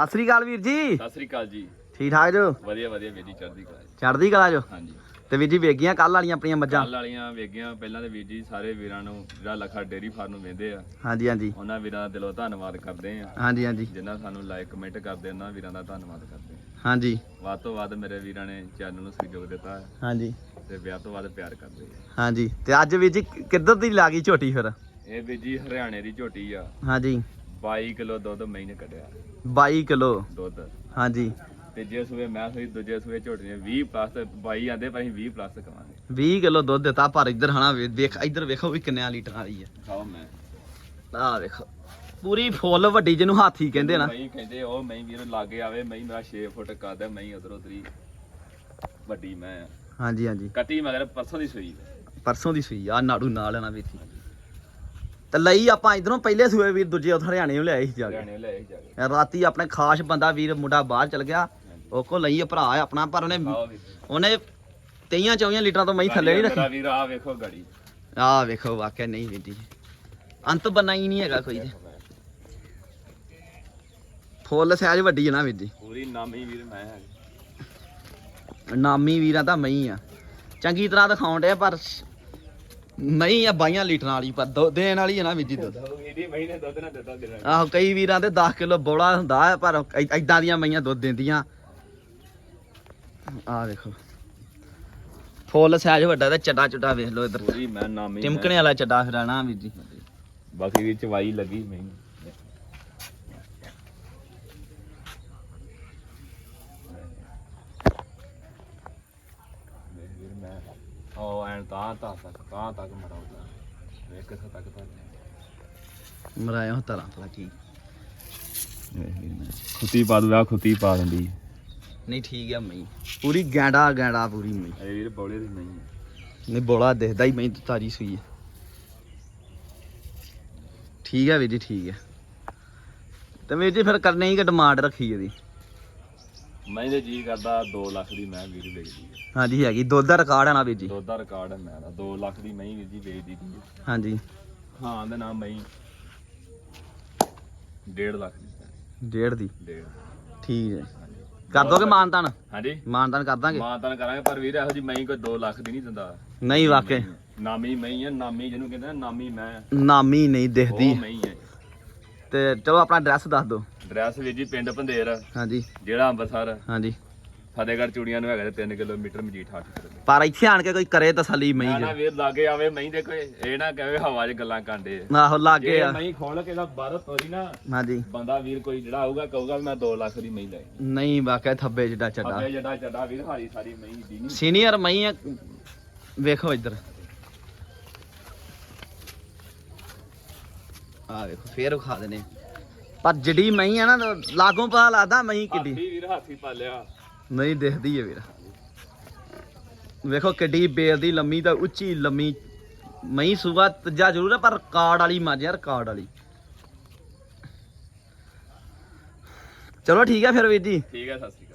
ਸਤਿ ਸ੍ਰੀ ਅਕਾਲ ਵੀਰ ਜੀ। ਸਤਿ ਸ੍ਰੀ ਅਕਾਲ ਜੀ। ਠੀਕ ਠਾਕ ਜੋ? ਵਧੀਆ ਵਧੀਆ ਵੀਰ ਜੀ ਚੜ੍ਹਦੀ ਕਲਾ ਜੀ। ਚੜ੍ਹਦੀ ਕਲਾ ਜੋ? ਹਾਂਜੀ। ਤੇ ਵੀਰ ਜੀ ਵੇਗੀਆਂ ਕੱਲ ਵਾਲੀਆਂ ਆਪਣੀਆਂ ਮੱਝਾਂ? ਕੱਲ ਵਾਲੀਆਂ ਵੇਗੀਆਂ ਪਹਿਲਾਂ ਤੇ ਵੀਰ ਜੀ ਸਾਰੇ ਵੀਰਾਂ ਨੂੰ ਜਿਹੜਾ ਲਖਾ ਡੇਰੀ ਫਾਰਮ ਨੂੰ ਵੇਂਦੇ ਆ ਹਾਂਜੀ ਹਾਂਜੀ। ਉਹਨਾਂ ਵੀਰਾਂ ਦਾ ਦਿਲੋਂ ਧੰਨਵਾਦ ਕਰਦੇ ਆ। ਹਾਂਜੀ ਹਾਂਜੀ। ਜਿਨ੍ਹਾਂ ਸਾਨੂੰ ਲਾਈਕ ਕਮੈਂਟ ਕਰਦੇ ਉਹਨਾਂ ਵੀਰਾਂ ਦਾ ਧੰਨਵਾਦ ਕਰਦੇ ਆ। ਹਾਂਜੀ। ਵੱਧ ਤੋਂ ਵੱਧ ਮੇਰੇ ਵੀਰਾਂ ਨੇ ਚੈਨਲ ਨੂੰ ਸਹਿਯੋਗ ਦਿੱਤਾ ਹੈ। ਹਾਂਜੀ। ਤੇ ਵਿਆਹ ਤੋਂ ਵੱਧ ਪਿਆਰ ਕਰਦੇ ਆ। ਹਾਂਜੀ। ਤੇ ਅੱਜ ਵੀਰ ਜੀ ਕਿੱਧਰ ਦੀ ਲਾ ਗਈ ਝੋਟੀ ਫਿਰ? ਇਹ ਵੀਰ ਜੀ ਹਰਿਆਣੇ ਦੀ ਝੋਟੀ ਆ। ਹਾਂਜੀ। 22 ਕਿਲੋ ਦੁੱਧ ਮਹੀਨੇ ਕੱਢਿਆ। 22 ਕਿਲੋ? ਦੁੱਧ। ਹਾਂਜੀ। ਤੇ ਜੇ ਸੂਏ ਮੈਂ ਸੋਈ ਦੂਜੇ ਸੂਏ ਝੋਟੀ ਨੇ 20 ਪਲੱਸ 22 ਆਂਦੇ ਪਰ ਅਸੀਂ 20 ਪਲੱਸ ਕਵਾਂਗੇ। 20 ਕਿਲੋ ਦੁੱਧ ਦਿੱਤਾ ਪਰ ਇੱਧਰ ਵੇ- ਵੇਖ ਇੱਧਰ ਵੇਖੋ ਵੀ ਕਿੰਨਿਆਂ ਲੀਟਰ ਆ। ਖਾਓ ਮੈਂ। ਆਹ ਵੇਖੋ ਪੂਰੀ ਫੁੱਲ ਵੱਡੀ ਜਿਹਨੂੰ ਹਾਥੀ ਕਹਿੰਦੇ ਨਾ। ਮਈ ਕਹਿੰਦੇ ਉਹ ਮਈ ਵੀਰ ਲਾਗੇ ਆਵੇ ਮਈ ਮੇਰਾ 6 ਫੁੱਟ ਕਰਦਾ ਮਈ ਉਧਰ ਉਧਰੀ ਵੱਡੀ ਮੈਂ ਆ। ਹਾਂਜੀ ਹਾਂਜੀ। ਕੱਟੀ ਮਗਰ ਪਰਸੋਂ ਦੀ ਸੂਈ। ਪਰਸੋਂ ਦੀ ਸੂਈ ਆ ਨਾੜੂ ਨਾਲ ਆ ਨਾ ਜੀ ਤੇ ਲਈ ਆਪਾਂ ਇਧਰੋਂ ਪਹਿਲੇ ਸੂਏ ਵੀਰ ਦੂਜੇ ਉਥ ਹਰਿਆਣੇ ਨੂੰ ਲਿਆਏ ਸੀ ਜਾ ਕੇ। ਹਰਿਆਣੇ ਲੈ ਆਈ ਜਾ ਕੇ। ਰਾਤੀ ਆਪਣੇ ਖਾਸ ਬੰਦਾ ਵੀਰ ਮੁੰਡਾ ਬਾਹਰ ਚਲ ਗਿਆ। ਉਹ ਕੋ ਲਈ ਭਰਾ ਆਪਣਾ ਪਰ ਉਹਨੇ ਉਹਨੇ 23 24 ਲੀਟਰਾਂ ਤੋਂ ਮਈ ਥੱਲੇ ਨਹੀਂ ਮੇਰਾ ਰੱਖੀ। ਵੀਰ ਆ ਵੇਖੋ ਗਾੜੀ। ਆਹ ਵੇਖੋ ਵਾਕਿਆ ਨਹੀਂ ਜੀ। ਅੰਤ ਬੰਨਾ ਹੀ ਨਹੀਂ ਹੈਗਾ ਕੋਈ ਤੇ। ਫੁੱਲ ਸਾਈਜ਼ ਵੱਡੀ ਹੈ ਨਾ ਵੀਰ ਜੀ। ਪੂਰੀ ਨਾਮੀ ਵੀਰ ਮੈਂ ਹੈ ਨਾਮੀ ਵੀਰਾਂ ਤਾਂ ਮਈ ਆ। ਚੰਗੀ ਤਰ੍ਹਾਂ ਦਿਖਾਉਣ ਡਿਆ ਪਰ ਨਹੀਂ ਆ 22 ਲੀਟਰਾਂ ਵਾਲੀ ਪਰ ਦੋ- ਦੇਣ ਵਾਲੀ ਹੈ ਨਾ ਵੀਰ ਜੀ ਦੁੱਧ। ਇਹਦੀ ਮਈ ਨੇ ਦੁੱਧ ਨਾ ਦਿੱਤਾ ਦੇਣਾ ਆਹੋ ਕਈ ਵੀਰਾਂ ਦੇ 10 ਕਿਲੋ ਬੋਲਾ ਹੁੰਦਾ ਹੈ ਪਰ ਐਦਾਂ ਦੀਆਂ ਮਈਆਂ ਦੁੱਧ ਦਿੰਦੀਆਂ। ਆਹ ਵੇਖੋ। ਫੁੱਲ ਸਾਈਜ਼ ਵੱਡਾ ਤੇ ਚੱਡਾ ਚੁੱਡਾ ਵੇਖ ਲਓ ਇੱਧਰ। ਪੂਰੀ ਮੈਂ ਨਾਮੀ ਟਿਮਕਣੇ ਵਾਲਾ ਚੱਡਾ ਫਿਰਾਣਾ ਵੀਰ ਜੀ। ਬਾਕੀ ਵੀ ਚਵਾਈ ਲੱਗੀ ਮੈਂ ਵੀਰ ਮੈਂ ਉਹ ਐਨ ਤਾਂ ਤਾਂ ਤੱਕ ਤਾਂ ਤੱਕ ਮਰਾਉਂਦਾ ਵੇਖ ਕਿੱਥੇ ਤੱਕ ਤਾਂ ਮਰਾਇਆ ਹੋ ਤਰਾਂ। ਭਲਾ ਕੀ ਖੁੱਤੀ ਪਾ ਦੂਗਾ ਖੁੱਤੀ ਪਾ ਦਿੰਦੀ। ਨਹੀਂ ਠੀਕ ਆ ਮਈ। ਪੂਰੀ ਗੈਂਡਾ ਗੈਂਡਾ ਪੂਰੀ ਮਈ। ਇਹ ਵੀਰ ਬੌਲੇ ਦੀ ਨਹੀਂ ਨਹੀਂ ਬੋਲਾ ਦਿਖਦਾ ਹੀ ਤਾਰੀ ਸੂਈ ਹੈ ਠੀਕ ਹੈ ਵੀਰ ਜੀ ਠੀਕ ਹੈ ਤੇ ਵੀਰ ਜੀ ਫਿਰ ਕਰਨੇ ਹੀ ਕਿ ਡਿਮਾਂਡ ਰੱਖੀ ਇਹਦੀ? ਮੈਂ ਇਹਦੇ ਜੀ ਕਰਦਾ 2 ਲੱਖ ਦੀ ਮੈਂ ਵੀਰ ਵੇਚਦੀ ਹੈ ਹਾਂਜੀ ਹੈਗੀ। ਦੁੱਧ ਦਾ ਰਿਕਾਰਡ ਹੈ ਨਾ ਵੀਰ ਜੀ? ਦੁੱਧ ਦਾ ਰਿਕਾਰਡ ਹੈ ਮੈਂ ਦਾ 2 ਲੱਖ ਦੀ ਮੈਂ ਵੀਰ ਜੀ ਵੇਚਦੀ ਹੈ। ਹਾਂਜੀ। ਹਾਂ ਦੇ ਨਾਮ ਮੈਂ 1.5 ਲੱਖ ਦੀ। ਡੇਢ ਦੀ? ਡੇਢ। ਠੀਕ ਹੈ। ਕਰ ਦੋਗੇ ਮਾਨਤਾਨ? ਹਾਂਜੀ। ਮਾਨਤਾਨ ਕਰ ਦਾਂਗੇ? ਮਾਨਤਾਨ ਕਰਾਂਗੇ ਪਰ ਵੀਰ ਇਹੋ ਜੀ ਮੈਂ ਕੋਈ 2 ਲੱਖ ਦੀ ਨਹੀਂ ਦਿੰਦਾ। ਨਹੀਂ ਵਾਕੇ ਨਾਮੀ ਮੈਂ ਹੈ ਨਾਮੀ ਜਿਹਨੂੰ ਕਹਿੰਦੇ ਨਾਮੀ ਮੈਂ। ਨਾਮੀ ਨਹੀਂ ਦਿਖਦੀ। ਉਹ ਮੈਂ ਹੈ ਤੇ ਚਲੋ ਆਪਣਾ ਐਡਰੈਸ ਦੱਸ ਦਿਓ। ਐਡਰੈਸ ਵੀਰ ਜੀ ਪਿੰਡ ਪੰਧੇਰ ਹਾਂਜੀ। ਜਿਹੜਾ ਅੰਮ੍ਰਿਤਸਰ। ਹਾਂਜੀ। ਫਤਿਹਗੜ੍ਹ ਚੂੜੀਆਂ ਨੂੰ ਹੈਗਾ ਤੇ 3 ਕਿਲੋਮੀਟਰ ਮਜੀਠਾ ਪਰ ਇੱਥੇ ਆਣ ਕੇ ਕੋਈ ਕਰੇ ਤਸੱਲੀ ਮਈ ਨਾ ਜੇ। ਨਾ ਵੀਰ ਲਾਗੇ ਆਵੇ ਮੈਂ ਦੇ ਕੋਈ ਇਹ ਨਾ ਕਹੇ ਹਵਾ 'ਚ ਗੱਲਾਂ ਕਾਂਡੇ ਆਹੋ ਲਾਗੇ ਆ। ਮੈਂ ਖੋਲ ਕੇ ਦਾ ਬਾਹਰ ਤੋਰੀ ਨਾ ਹਾਂਜੀ। ਬੰਦਾ ਵੀਰ ਕੋਈ ਜਿਹੜਾ ਆਊਗਾ ਕਹੂਗਾ ਮੈਂ 2 ਲੱਖ ਦੀ ਮਈ ਲੈ ਨਹੀਂ ਵਾਕਿਆ ਥੱਬੇ ਜਿਹੜਾ ਚੱਡਾ। ਅੱਗੇ ਜੱਡਾ ਜੱਡਾ ਵੀਰ ਹਾਰੀ ਸਾਰੀ ਮਈ ਦੀ ਨਹੀਂ ਸੀਨੀਅਰ ਮਈ ਆ ਵੇਖੋ ਇੱਧਰ। ਆ ਵੇਖੋ ਫੇਰ ਵਿਖਾ ਦਨੇ ਪਰ ਜਿਹੜੀ ਮਈ ਆ ਨਾ ਲਾਗੋਂ ਪਤਾ ਲੱਗਦਾ ਮਈ ਕਿੱਡੀ। ਹਾਥੀ ਵੀਰ ਹਾਥੀ ਪਾਲਿਆ ਨਹੀਂ ਦਿਖਦੀ ਹੈ ਵੀਰ। ਵੇਖੋ ਕਿੱਡੀ ਬੇਲ ਦੀ ਲੰਮੀ ਤਾਂ ਉੱਚੀ ਲੰਮੀ। ਮਈ ਸੁਬਾ ਤੱਜਾ ਜ਼ਰੂਰ ਹੈ ਪਰ ਕਾਰਡ ਵਾਲੀ ਮੱਝ ਯਾਰ ਕਾਰਡ ਵਾਲੀ। ਚਲੋ ਠੀਕ ਹੈ ਫਿਰ ਵੀਰ ਜੀ। ਠੀਕ ਹੈ ਸਤਿ ਸ਼੍ਰੀ ਅਕਾਲ।